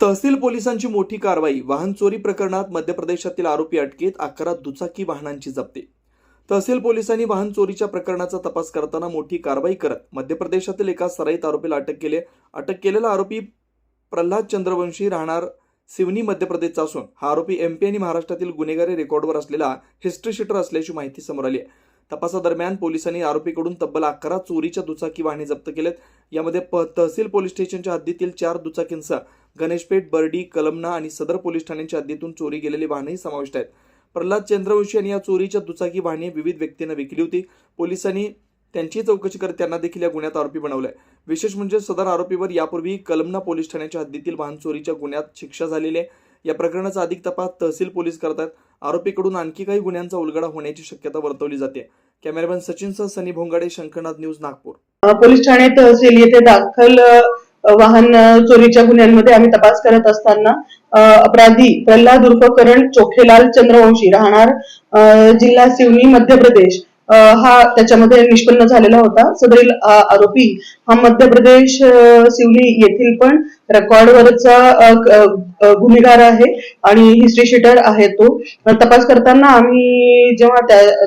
तहसील पोलिसांची मोठी कारवाई वाहन चोरी प्रकरणात मध्य प्रदेशातील आरोपी अटकेत अकरा दुचाकी वाहनांची जप्ती तहसील पोलिसांनी वाहन चोरीच्या प्रकरणाचा तपास करताना मोठी कारवाई करत मध्य प्रदेशातील एका सराईत आरोपीला अटक केली आहे. अटक केलेला आरोपी प्रल्हाद चंद्रवंशी राहणार सिवनी मध्य प्रदेशचा असून हा आरोपी एमपी आणि महाराष्ट्रातील गुन्हेगारी रेकॉर्डवर असलेला हिस्ट्रीशीटर असल्याची माहिती समोर आली आहे तपासादरम्यान पोलिसांनी आरोपीकडून तब्बल अकरा चोरीच्या दुचाकी वाहने जप्त केलेत. यामध्ये प तहसील पोलीस स्टेशनच्या हद्दीतील चार दुचाकींसह गणेशपेठ बर्डी कलमना आणि सदर पोलीस ठाण्यांच्या हद्दीतून चोरी गेलेली वाहनही समाविष्ट आहेत. प्रल्हाद चंद्रवंशी यांनी या चोरीच्या दुचाकी वाहने विविध व्यक्तींना विकली होती. पोलिसांनी त्यांची चौकशी करत त्यांना देखील या गुन्ह्यात आरोपी बनवलंय. विशेष म्हणजे सदर आरोपीवर यापूर्वी कलमना पोलीस ठाण्याच्या हद्दीतील वाहन चोरीच्या गुन्ह्यात शिक्षा झालेली आहे. या प्रकरणाचा अधिक तपास तहसील पोलीस करतात आरोपीकडून आणखी काही गुन्ह्यांचा उलगडा होण्याची शक्यता वर्तवली जाते. कॅमेरामॅन सचिनसह सनी भोंगाडे शंकरनाथ न्यूज नागपूर. पोलीस ठाणे तहसील येथे दाखल वाहन चोरीच्या गुन्ह्यांमध्ये आम्ही तपास करत असताना अपराधी प्रल्हाद उर्फ करण चोखेलाल चंद्रवंशी राहणार जिल्हा सिवनी मध्य प्रदेश. हा त्याच्यामध्ये निष्पन्न झालेला होता. सदरील आरोपी हा मध्य प्रदेश सिवली येथील पण रेकॉर्डवरचा गुन्हेगार आहे आणि हिस्ट्री शीटर आहे तो. तपास करताना आम्ही जेव्हा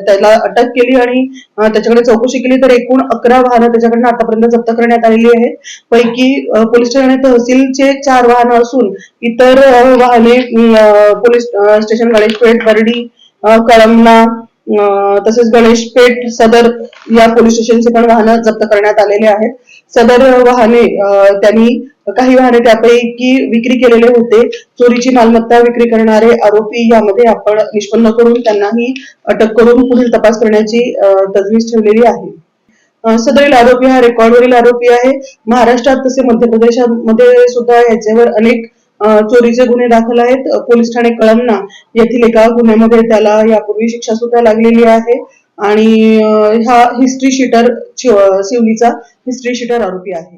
त्याला अटक केली आणि त्याच्याकडे चौकशी केली तर एकूण अकरा वाहनं त्याच्याकडनं आतापर्यंत जप्त करण्यात आलेली आहेत. पैकी पोलीस ठाणे तहसीलचे चार वाहनं असून इतर वाहने पोलीस स्टेशन गणेशपेठ बर्डी कळमना तसेच गणेशपेठ सदर या पोलीस स्टेशनचे पण वाहनं जप्त करण्यात आलेले आहेत. सदर वाहने त्यांनी काही वाहने त्यापैकी विक्री केलेले होते. चोरीची मालमत्ता विक्री करणारे आरोपी यामध्ये आपण निष्पन्न करून त्यांनाही अटक करून पुढील तपास करण्याची तजवीज ठेवलेली आहे. सदरील आरोपी हा रेकॉर्डवरील आरोपी आहे. महाराष्ट्रात तसे मध्य प्रदेशामध्ये सुद्धा याच्यावर अनेक चोरीचे गुन्हे दाखल आहेत. पोलीस ठाणे कळमना येथील एका गुन्ह्यामध्ये त्याला यापूर्वी शिक्षा सुद्धा लागलेली आहे. आणि हा हिस्ट्री शीटर शिवलीचा हिस्ट्री शीटर आरोपी आहे.